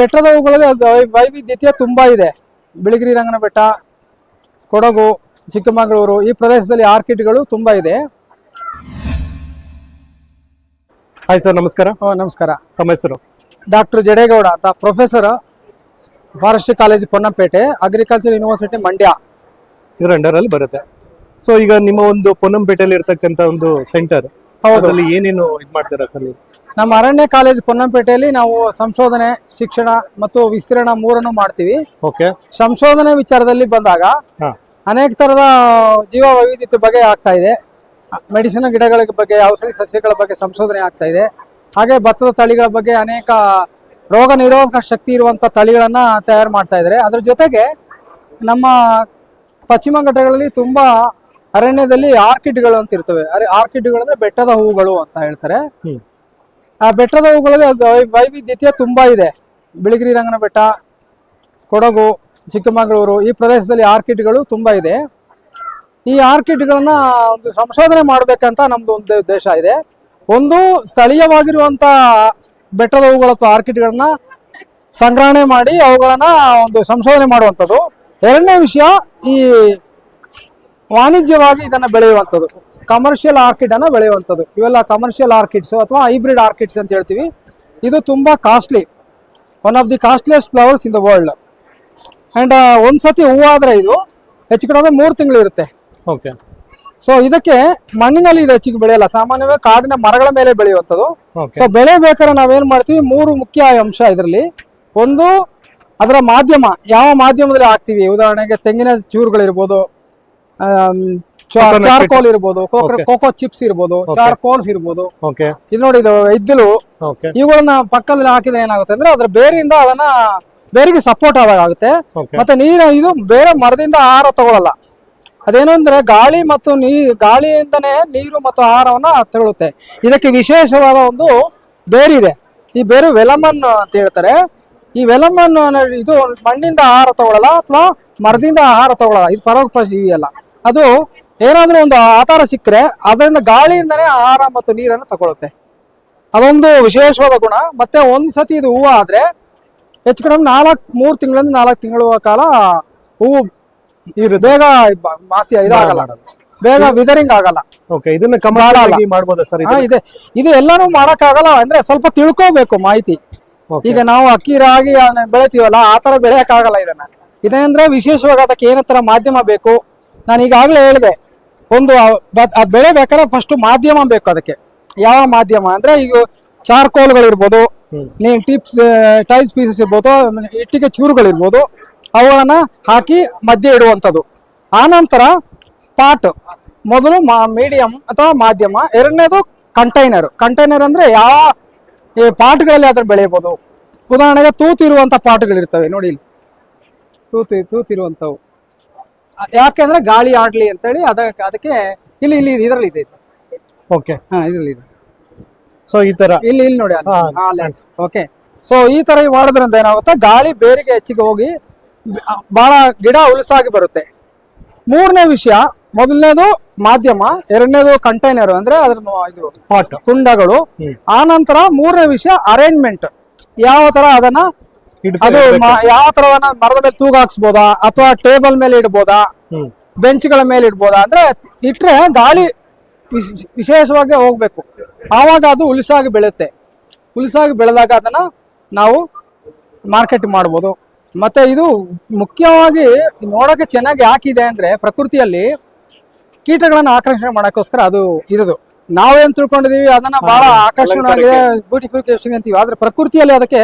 ಬೆಟ್ಟದ ಹೂಗಳಲ್ಲಿ ವೈವಿಧ್ಯತೆ ತುಂಬಾ ಇದೆ. ಬಿಳಿಗಿರಿ ರಂಗನ ಬೆಟ್ಟ ಕೊಡಗು ಚಿಕ್ಕಮಗಳೂರು ಈ ಪ್ರದೇಶದಲ್ಲಿ ಆರ್ಕಿಡ್ಗಳು ತುಂಬಾ ಇದೆ. ಹಾಯ್ ಸರ್ ನಮಸ್ಕಾರ. ನಮಸ್ಕಾರ. ತಮ್ಮ ಹೆಸರು? ಡಾಕ್ಟರ್ ಜಡೇಗೌಡ ಅಂತ professor forestry college Ponnampet agriculture university Mandya. ಇದರ ಅಂಡರ್ ಅಲ್ಲಿ ಬರುತ್ತೆ. ಸೊ ಈಗ ನಿಮ್ಮ ಒಂದು ಪೊನ್ನಂಪೇಟೆಯಲ್ಲಿ ಇರ್ತಕ್ಕಂಥ ಒಂದು ಸೆಂಟರ್ ಅದರಲ್ಲಿ ಏನೇನು ಇದು ಮಾಡ್ತೀರಾ ಸರ್ ನೀವು? ನಮ್ಮ ಅರಣ್ಯ ಕಾಲೇಜ್ ಪೊನ್ನಂಪೇಟೆಯಲ್ಲಿ ನಾವು ಸಂಶೋಧನೆ ಶಿಕ್ಷಣ ಮತ್ತು ವಿಸ್ತೀರ್ಣ ಮೂರನ್ನು ಮಾಡ್ತೀವಿ. ಓಕೆ. ಸಂಶೋಧನೆ ವಿಚಾರದಲ್ಲಿ ಬಂದಾಗ ಅನೇಕ ತರದ ಜೀವ ವೈವಿಧ್ಯತೆ ಬಗ್ಗೆ ಆಗ್ತಾ ಇದೆ. ಮೆಡಿಸಿನ್ ಗಿಡಗಳ ಬಗ್ಗೆ ಔಷಧಿ ಸಸ್ಯಗಳ ಬಗ್ಗೆ ಸಂಶೋಧನೆ ಆಗ್ತಾ ಇದೆ. ಹಾಗೆ ಭತ್ತದ ತಳಿಗಳ ಬಗ್ಗೆ ಅನೇಕ ರೋಗ ನಿರೋಧಕ ಶಕ್ತಿ ಇರುವಂತ ತಳಿಗಳನ್ನ ತಯಾರು ಮಾಡ್ತಾ ಇದ್ದಾರೆ. ಅದ್ರ ಜೊತೆಗೆ ನಮ್ಮ ಪಶ್ಚಿಮ ಘಟ್ಟಗಳಲ್ಲಿ ತುಂಬಾ ಅರಣ್ಯದಲ್ಲಿ ಆರ್ಕಿಡ್ಗಳು ಅಂತ ಇರ್ತವೆ. ಅರೆ ಆರ್ಕಿಡ್ಗಳು ಅಂದ್ರೆ ಬೆಟ್ಟದ ಹೂಗಳು ಅಂತ ಹೇಳ್ತಾರೆ. ಆ ಬೆಟ್ಟದ ಹೂಗಳಲ್ಲಿ ಅದು ವೈ- ವೈವಿಧ್ಯತೆ ತುಂಬಾ ಇದೆ. ಬಿಳಿಗಿರಿ ರಂಗನ ಬೆಟ್ಟ ಕೊಡಗು ಚಿಕ್ಕಮಗಳೂರು ಈ ಪ್ರದೇಶದಲ್ಲಿ ಆರ್ಕಿಡ್ಗಳು ತುಂಬಾ ಇದೆ. ಈ ಆರ್ಕಿಡ್ಗಳನ್ನ ಒಂದು ಸಂಶೋಧನೆ ಮಾಡಬೇಕಂತ ನಮ್ದು ಒಂದು ಉದ್ದೇಶ ಇದೆ. ಒಂದು ಸ್ಥಳೀಯವಾಗಿರುವಂತ ಬೆಟ್ಟದ ಹೂಗಳ ಅಥವಾ ಆರ್ಕಿಡ್ಗಳನ್ನ ಸಂಗ್ರಹಣೆ ಮಾಡಿ ಅವುಗಳನ್ನ ಒಂದು ಸಂಶೋಧನೆ ಮಾಡುವಂಥದ್ದು. ಎರಡನೇ ವಿಷಯ ಈ ವಾಣಿಜ್ಯವಾಗಿ ಇದನ್ನ ಬೆಳೆಯುವಂಥದ್ದು. ಕಮರ್ಷಿಯಲ್ ಆರ್ಕಿಡ್ ಅನ್ನು ಬೆಳೆಯುವಂಥದ್ದು. ಇವೆಲ್ಲ ಕಮರ್ಷಿಯಲ್ ಆರ್ಕಿಡ್ಸ್ ಅಥವಾ ಹೈಬ್ರಿಡ್ ಆರ್ಕಿಡ್ಸ್ ಅಂತ ಹೇಳ್ತೀವಿ. ಇದು ತುಂಬಾ costly one of the costliest flowers in the world and ಒಂದ್ಸತಿ ಹೂವಾದರೆ ಇದು ಹೆಚ್ಚು ಕಡಿಮೆ ಮೂರು ತಿಂಗಳು ಇರುತ್ತೆ. ಓಕೆ ಸೊ ಇದಕ್ಕೆ ಮಣ್ಣಿನಲ್ಲಿ ಇದು ಹೆಚ್ಚಿಗೆ ಬೆಳೆಯಲ್ಲ. ಸಾಮಾನ್ಯವಾಗಿ ಕಾಡಿನ ಮರಗಳ ಮೇಲೆ ಬೆಳೆಯುವಂಥದ್ದು. ಸೊ ಬೆಳೆ ಬೇಕಾದ್ರೆ ನಾವೇನ್ ಮಾಡ್ತೀವಿ? ಮೂರು ಮುಖ್ಯ ಅಂಶ ಇದರಲ್ಲಿ. ಒಂದು ಅದರ ಮಾಧ್ಯಮ. ಯಾವ ಮಾಧ್ಯಮದಲ್ಲಿ ಹಾಕ್ತಿವಿ? ಉದಾಹರಣೆಗೆ ತೆಂಗಿನ ಚೂರುಗಳಿರ್ಬೋದು ಚಾರ್ಕೋಲ್ ಇರ್ಬೋದು. ಕೋಕೋ ಚಿಪ್ಸ್ ಇರ್ಬೋದು ಚಾರ್ಕೋಲ್ಸ್ ಇರ್ಬೋದು. ಇದು ನೋಡಿ ಇದು ಇದ್ದಿಲು. ಇವುಗಳನ್ನ ಪಕ್ಕದಲ್ಲಿ ಹಾಕಿದ್ರೆ ಏನಾಗುತ್ತೆ ಅಂದ್ರೆ ಅದ್ರ ಬೇರಿಂದ ಅದನ್ನ ಬೇರಿಗೆ ಸಪೋರ್ಟ್ ಆದಾಗ ಆಗುತ್ತೆ. ಮತ್ತೆ ನೀರ ಇದು ಬೇರೆ ಮರದಿಂದ ಆಹಾರ ತಗೊಳ್ಳಲ್ಲ ಅದೇನು ಅಂದ್ರೆ ಗಾಳಿ ಮತ್ತು ನೀ ಗಾಳಿಯಿಂದನೇ ನೀರು ಮತ್ತು ಆಹಾರವನ್ನ ತಗೊಳುತ್ತೆ. ಇದಕ್ಕೆ ವಿಶೇಷವಾದ ಒಂದು ಬೇರಿದೆ. ಈ ಬೇರು ವೆಲಮನ್ ಅಂತ ಹೇಳ್ತಾರೆ. ಈ ವೆಲಮನ್ ಇದು ಮಣ್ಣಿಂದ ಆಹಾರ ತಗೊಳ್ಳಲ್ಲ ಅಥವಾ ಮರದಿಂದ ಆಹಾರ ತಗೊಳ್ಳಲ್ಲ ಇದು ಪರೋಪಜೀವಿ ಅಲ್ಲ. ಅದು ಏನಾದ್ರೂ ಒಂದು ಆಧಾರ ಸಿಕ್ಕರೆ ಅದರಿಂದ ಗಾಳಿಯಿಂದನೇ ಆಹಾರ ಮತ್ತು ನೀರನ್ನು ತಗೊಳುತ್ತೆ. ಅದೊಂದು ವಿಶೇಷವಾದ ಗುಣ. ಮತ್ತೆ ಒಂದು ಸತಿ ಇದು ಹೂವು ಆದ್ರೆ ಹೆಚ್ಚು ಕಡಿಮೆ ನಾಲ್ಕು ಮೂರು ತಿಂಗಳಿಂದ ನಾಲ್ಕು ತಿಂಗಳ ಕಾಲ ಹೂವು ಇದು ಬೇಗ ಮಾಸಿ ಇದಾಗಲ್ಲ ಬೇಗ ವಿದರಿಂಗ್ ಆಗಲ್ಲ. ಓಕೆ ಇದನ್ನ ಆಗಿ ಮಾಡ್ಬೋದಾ ಸರ್ ಇದೆ. ಇದು ಎಲ್ಲಾನು ಮಾಡಕ್ಕಾಗಲ್ಲ ಅಂದ್ರೆ ಸ್ವಲ್ಪ ತಿಳ್ಕೋಬೇಕು ಮಾಹಿತಿ. ಓಕೆ. ಈಗ ನಾವು ಅಕ್ಕಿ ರಾಗಿ ಬೆಳಿತೀವಲ್ಲ ಆ ತರ ಬೆಳೆಯಕ್ಕಾಗಲ್ಲ ಇದನ್ನ. ಇದಂದ್ರೆ ವಿಶೇಷವಾಗಿ ಅದಕ್ಕೆ ಏನತ್ತರ ಮಾಧ್ಯಮ ಬೇಕು ನಾನು ಈಗಾಗಲೇ ಹೇಳಿದೆ ಒಂದು ಆ ಬೆಳೆ ಬೇಕಾದ್ರೆ ಫಸ್ಟ್ ಮಾಧ್ಯಮ ಬೇಕು ಅದಕ್ಕೆ. ಯಾವ ಮಾಧ್ಯಮ? ಅಂದ್ರೆ ಈಗ ಚಾರ್ಕೋಲ್ಗಳಿರ್ಬೋದು. ನೀನ್ ಟಿಪ್ಸ್ ಟೈಲ್ಸ್ ಪೀಸಸ್ ಇರ್ಬೋದು ಇಟ್ಟಿಗೆ ಚೂರುಗಳಿರ್ಬೋದು ಅವುಗಳನ್ನ ಹಾಕಿ ಮಧ್ಯೆ ಇಡುವಂಥದ್ದು. ಆನಂತರ ಪಾಟ್ ಮೊದಲು ಮೀಡಿಯಂ ಅಥವಾ ಮಾಧ್ಯಮ ಎರಡನೇದು ಕಂಟೈನರ್ ಕಂಟೈನರ್ ಅಂದ್ರೆ ಯಾವ ಈ ಪಾಟ್ಗಳಲ್ಲಿ ಅದನ್ನ ಬೆಳೆಯಬಹುದು. ಉದಾಹರಣೆಗೆ ತೂತಿರುವಂಥ ಪಾಟ್ಗಳಿರ್ತವೆ ನೋಡಿ ಇಲ್ಲಿ. ತೂತಿರುವಂತವು ತೂತಿರುವಂಥವು ಯಾಕೆಂದ್ರೆ ಗಾಳಿ ಆಡ್ಲಿ ಅಂತೇಳಿ ಅದಕ್ಕೆ ಅದಕ್ಕೆ ಇಲ್ಲಿ ಇಲ್ಲಿ ಇದರಲ್ಲಿ ಇದೆ ಓಕೆ ಹಾ ಇದರಲ್ಲಿ ಇದೆ. ಸೊ ಈ ತರ. ಇಲ್ಲಿ ಇಲ್ಲಿ ನೋಡಿ ಹಾ, ಓಕೆ ಸೊ ಈ ತರ ಮಾಡೋದ್ರಿಂದ ಏನಾಗುತ್ತೆ? ಗಾಳಿ ಬೇರಿಗೆ ಹೆಚ್ಚಿಗೆ ಹೋಗಿ ಬ- ಬಹಳ ಗಿಡ ಉಲಸಾಗಿ ಬರುತ್ತೆ. ಮೂರನೇ ವಿಷಯ ಮೊದಲನೇದು ಮಾಧ್ಯಮ ಎರಡನೇದು ಕಂಟೈನರ್ ಅಂದ್ರೆ ಅದ್ರ ಇದು ಪಾಟ್. ಕುಂಡಗಳು. ಹ್ಮ್. ಆ ನಂತರ ಮೂರನೇ ವಿಷಯ ಅರೇಂಜ್ಮೆಂಟ್ ಯಾವ ತರ ಅದನ್ನ ಅದು ಯಾವ ತರ ಮರದ ಮೇಲೆ ತೂಗ ಹಾಕ್ಸ್ಬೋದಾ? ಅಥವಾ ಟೇಬಲ್ ಮೇಲೆ ಇಡ್ಬೋದಾ? ಬೆಂಚ್ಗಳ ಮೇಲೆ ಇಡ್ಬೋದಾ? ಅಂದ್ರೆ ಇಟ್ರೆ ಗಾಳಿ ವಿಶೇಷವಾಗಿ ಹೋಗ್ಬೇಕು. ಆವಾಗ ಅದು ಉಲಿಸಾಗಿ ಬೆಳೆಯುತ್ತೆ. ಉಲಿಸಾಗಿ ಬೆಳೆದಾಗ ಅದನ್ನ ನಾವು ಮಾರ್ಕೆಟ್ ಮಾಡ್ಬೋದು. ಮತ್ತೆ ಇದು ಮುಖ್ಯವಾಗಿ ನೋಡೋಕೆ ಚೆನ್ನಾಗಿ ಹಾಕಿದೆ ಅಂದ್ರೆ ಪ್ರಕೃತಿಯಲ್ಲಿ ಕೀಟಗಳನ್ನ ಆಕರ್ಷಣೆ ಮಾಡೋಕ್ಕೋಸ್ಕರ ಅದು ಇರೋದು. ನಾವೇನ್ ತಿಳ್ಕೊಂಡಿದೀವಿ ಅದನ್ನ ಬಹಳ ಆಕರ್ಷಣವಾಗಿದೆ ಬ್ಯೂಟಿಫಿಕೇಶನ್ ಅಂತೀವಿ. ಆದ್ರೆ ಪ್ರಕೃತಿಯಲ್ಲಿ ಅದಕ್ಕೆ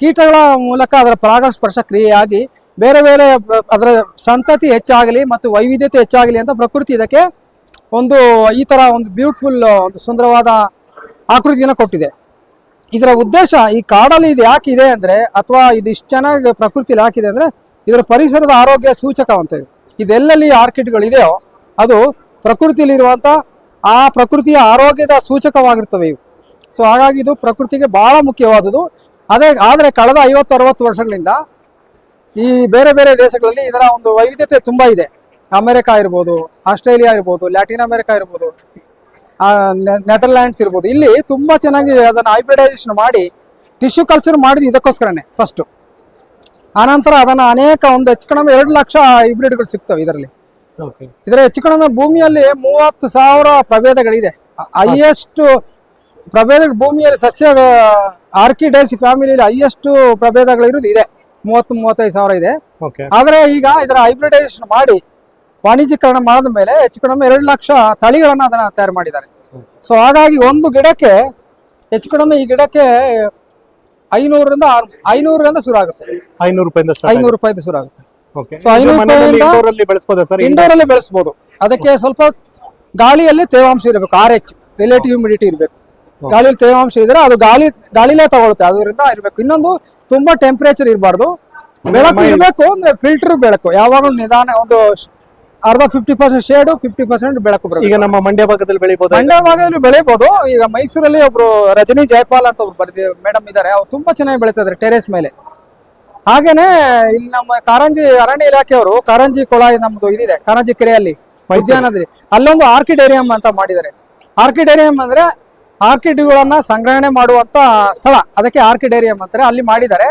ಕೀಟಗಳ ಮೂಲಕ ಅದರ ಪರಾಗಸ್ಪರ್ಶ ಕ್ರಿಯೆಯಾಗಿ ಬೇರೆ ಬೇರೆ ಅದರ ಸಂತತಿ ಹೆಚ್ಚಾಗಲಿ ಮತ್ತು ವೈವಿಧ್ಯತೆ ಹೆಚ್ಚಾಗಲಿ ಅಂತ ಪ್ರಕೃತಿ ಇದಕ್ಕೆ ಒಂದು ಈ ಥರ ಒಂದು ಬ್ಯೂಟಿಫುಲ್ ಒಂದು ಸುಂದರವಾದ ಆಕೃತಿಯನ್ನು ಕೊಟ್ಟಿದೆ. ಇದರ ಉದ್ದೇಶ ಈ ಕಾಡಲ್ಲಿ ಇದು ಯಾಕೆ ಇದೆ ಅಂದರೆ ಅಥವಾ ಇದು ಇಷ್ಟು ಚೆನ್ನಾಗಿ ಪ್ರಕೃತಿಯಲ್ಲಿ ಹಾಕಿದೆ ಅಂದರೆ ಇದರ ಪರಿಸರದ ಆರೋಗ್ಯ ಸೂಚಕ ಅಂತ ಇದೆ. ಇದೆಲ್ಲಲ್ಲಿ ಆರ್ಕಿಡ್ಗಳಿದೆಯೋ ಅದು ಪ್ರಕೃತಿಯಲ್ಲಿರುವಂಥ ಆ ಪ್ರಕೃತಿಯ ಆರೋಗ್ಯದ ಸೂಚಕವಾಗಿರ್ತವೆ ಇವು. ಸೊ ಹಾಗಾಗಿ ಇದು ಪ್ರಕೃತಿಗೆ ಭಾಳ ಮುಖ್ಯವಾದುದು ಅದೇ ಆದರೆ ಕಳೆದ ಐವತ್ತು ಅರವತ್ತು ವರ್ಷಗಳಿಂದ ಈ ಬೇರೆ ಬೇರೆ ದೇಶಗಳಲ್ಲಿ ಇದರ ಒಂದು ವೈವಿಧ್ಯತೆ ತುಂಬ ಇದೆ. ಅಮೆರಿಕ ಇರ್ಬೋದು ಆಸ್ಟ್ರೇಲಿಯಾ ಇರ್ಬೋದು ಲ್ಯಾಟಿನ್ ಅಮೆರಿಕ ಇರ್ಬೋದು ನೆದರ್ಲ್ಯಾಂಡ್ಸ್ ಇರ್ಬೋದು. ಇಲ್ಲಿ ತುಂಬ ಚೆನ್ನಾಗಿ ಅದನ್ನು ಹೈಬ್ರಿಡೈಸೇಷನ್ ಮಾಡಿ ಟಿಶ್ಯೂ ಕಲ್ಚರ್ ಮಾಡಿದ್ದು ಇದಕ್ಕೋಸ್ಕರನೇ ಫಸ್ಟು ಆನಂತರ ಅದನ್ನು ಅನೇಕ ಒಂದು ಹೆಚ್ಚು ಕಡಿಮೆ ಎರಡು ಲಕ್ಷ ಹೈಬ್ರಿಡ್ಗಳು ಸಿಗ್ತವೆ ಇದರಲ್ಲಿ. ಇದರ ಹೆಚ್ಚು ಕಡಿಮೆ ಭೂಮಿಯಲ್ಲಿ ಮೂವತ್ತು ಸಾವಿರ ಪ್ರಭೇದಗಳಿದೆ. ಹೈಯೆಸ್ಟ್ ಪ್ರಭೇದ ಭೂಮಿಯಲ್ಲಿ ಸಸ್ಯ ಆರ್ಕಿಡೇಸಿ ಫ್ಯಾಮಿಲಿಯಲ್ಲಿ ಹೈಯೆಸ್ಟ್ ಪ್ರಭೇದಗಳಿರೋದು ಇದೆ. ಮೂವತ್ತು ಮೂವತ್ತೈದು ಸಾವಿರ ಇದೆ. ಆದ್ರೆ ಈಗ ಇದರ ಹೈಬ್ರಿಡೈಸೇಷನ್ ಮಾಡಿ ವಾಣಿಜ್ಯೀಕರಣ ಮಾಡಿದ ಮೇಲೆ ಹೆಚ್ಚು ಕಡಿಮೆ ಎರಡು ಲಕ್ಷ ತಳಿಗಳನ್ನು ಅದನ್ನ ತಯಾರು ಮಾಡಿದ್ದಾರೆ. ಸೊ ಹಾಗಾಗಿ ಒಂದು ಗಿಡಕ್ಕೆ ಹೆಚ್ಚು ಕಡಿಮೆ ಈ ಗಿಡಕ್ಕೆ ಐನೂರರಿಂದ ಐನೂರರಿಂದ ಶುರು ಆಗುತ್ತೆ ಐನೂರು ರೂಪಾಯಿಂದ ಐನೂರು ರೂಪಾಯಿಂದ ಶುರು ಆಗುತ್ತೆ So, ಐನೂರು ರೂಪಾಯಿಂದ- ಇಂಡೋರ್ ಅಲ್ಲಿ ಬೆಳೆಸಬಹುದು ಅದಕ್ಕೆ ಸ್ವಲ್ಪ ಗಾಳಿಯಲ್ಲಿ ತೇವಾಂಶ ಇರಬೇಕು ಆರ್ ಎಚ್ ರಿಲೇಟಿವ್ ಹ್ಯೂಮಿಡಿಟಿ ಇರಬೇಕು. ಗಾಳಿಯಲ್ಲಿ ತೇವಾಂಶ ಇದ್ರೆ ಅದು ಗಾಳಿ ಗಾಳಿಲೇ ತಗೊಳುತ್ತೆ. ಅದರಿಂದ ಇರಬೇಕು. ಇನ್ನೊಂದು ತುಂಬಾ ಟೆಂಪರೇಚರ್ ಇರಬಾರ್ದು. ಬೆಳಕು ಇರಬೇಕು ಅಂದ್ರೆ ಫಿಲ್ಟರ್ ಬೆಳಕು. ಯಾವಾಗಲೂ ನಿಧಾನ ಒಂದು ಅರ್ಧ fifty percent shade fifty percent ಬೆಳಕು ಬರಬೇಕು ಈಗ ನಮ್ಮ ಮಂಡ್ಯ ಭಾಗದಲ್ಲಿ ಬೆಳಿಬಹುದು ಮಂಡ್ಯ ಭಾಗದಲ್ಲಿ ಬೆಳಿಬೋದು. ಈಗ ಮೈಸೂರಲ್ಲಿ ಒಬ್ರು ರಜನಿ ಜಯಪಾಲ್ ಅಂತ ಒಬ್ರು ಬರ್ದಿ ಮೇಡಮ್ ಇದ್ದಾರೆ ಅವ್ರು ತುಂಬಾ ಚೆನ್ನಾಗಿ ಬೆಳೀತಾ ಇದ್ದಾರೆ ಟೆರೇಸ್ ಮೇಲೆ. ಹಾಗೇನೆ ಇಲ್ಲಿ ನಮ್ಮ ಕಾರಂಜಿ ಅರಣ್ಯ ಇಲಾಖೆಯವರು ಕಾರಂಜಿ ಕೊಳಾಯಿ ನಮ್ದು ಇದಿದೆ ಕಾರಂಜಿ ಕೆರೆಯಲ್ಲಿ ಉದ್ಯಾನದಲ್ಲಿ. ಅಲ್ಲೊಂದು ಆರ್ಕಿಡೇರಿಯಂ ಅಂತ ಮಾಡಿದ್ದಾರೆ. ಆರ್ಕಿಡೇರಿಯಂ ಅಂದ್ರೆ ಆರ್ಕಿಡ್ಗಳನ್ನ ಸಂಗ್ರಹಣೆ ಮಾಡುವಂತ ಸ್ಥಳ. ಅದಕ್ಕೆ ಆರ್ಕಿಡೇರಿಯಂ ಅಂತಾರೆ ಅಲ್ಲಿ ಮಾಡಿದ್ದಾರೆ.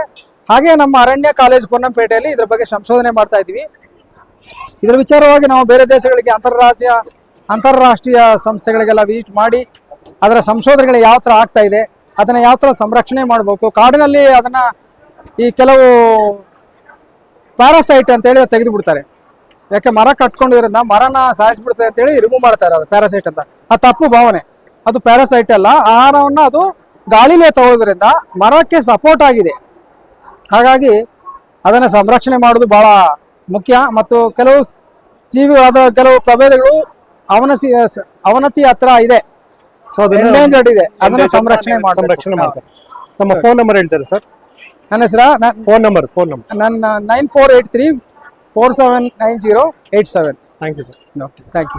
ಹಾಗೆ ನಮ್ಮ ಅರಣ್ಯ ಕಾಲೇಜ್ ಪೊನ್ನಂಪೇಟೆಯಲ್ಲಿ ಇದ್ರ ಬಗ್ಗೆ ಸಂಶೋಧನೆ ಮಾಡ್ತಾ ಇದ್ವಿ ಇದರ ವಿಚಾರವಾಗಿ ನಾವು ಬೇರೆ ದೇಶಗಳಿಗೆ ಅಂತಾರಾಜ್ಯ, ಅಂತಾರಾಷ್ಟ್ರೀಯ ಸಂಸ್ಥೆಗಳಿಗೆಲ್ಲ ವಿಸಿಟ್ ಮಾಡಿ ಅದರ ಸಂಶೋಧನೆಗಳು ಯಾವ ಥರ ಆಗ್ತಾ ಇದೆ, ಅದನ್ನು ಯಾವ ಥರ ಸಂರಕ್ಷಣೆ ಮಾಡಬೇಕು, ಕಾಡಿನಲ್ಲಿ ಅದನ್ನು ಈ ಕೆಲವು ಪ್ಯಾರಾಸೈಟ್ ಅಂತೇಳಿ ತೆಗೆದು ಬಿಡ್ತಾರೆ ಯಾಕೆ ಮರ ಕಟ್ಕೊಂಡಿರೋದ್ರಿಂದ ಮರನ ಸಾಯಿಸ್ಬಿಡ್ತದೆ ಅಂತೇಳಿ ರಿಮೂವ್ ಮಾಡ್ತಾರೆ ಅದು ಪ್ಯಾರಾಸೈಟ್ ಅಂತ. ಆ ತಪ್ಪು ಭಾವನೆ. ಅದು ಪ್ಯಾರಾಸೈಟ್ ಅಲ್ಲ. ಆಹಾರವನ್ನು ಅದು ಗಾಳಿಲೇ ತಗೋದ್ರಿಂದ ಮರಕ್ಕೆ ಸಪೋರ್ಟ್ ಆಗಿದೆ. ಹಾಗಾಗಿ ಅದನ್ನು ಸಂರಕ್ಷಣೆ ಮಾಡೋದು ಬಹಳ ಮುಖ್ಯ. ಮತ್ತು ಕೆಲವು ಜೀವಿಗಳಾದ ಕೆಲವು ಪ್ರಭೇದಗಳು ಅವನಸಿ ಅವನತಿ ಹತ್ರ ಇದೆ. ಸೊ ಎಂಡೇಂಜರ್ಡ್ ಇದೆ. ಅದನ್ನ ಸಂರಕ್ಷಣೆ ಸಂರಕ್ಷಣೆ ಮಾಡ್ತಾರೆ. ನಮ್ಮ ಫೋನ್ ನಂಬರ್ ಹೇಳ್ತಾರೆ ಸರ್? ನನ್ನ ಹೆಸರ? ಫೋನ್ ನಂಬರ್ ಫೋನ್ ನಂಬರ್ ನನ್ನ nine four eight three four seven nine zero eight seven thank you sir okay thank you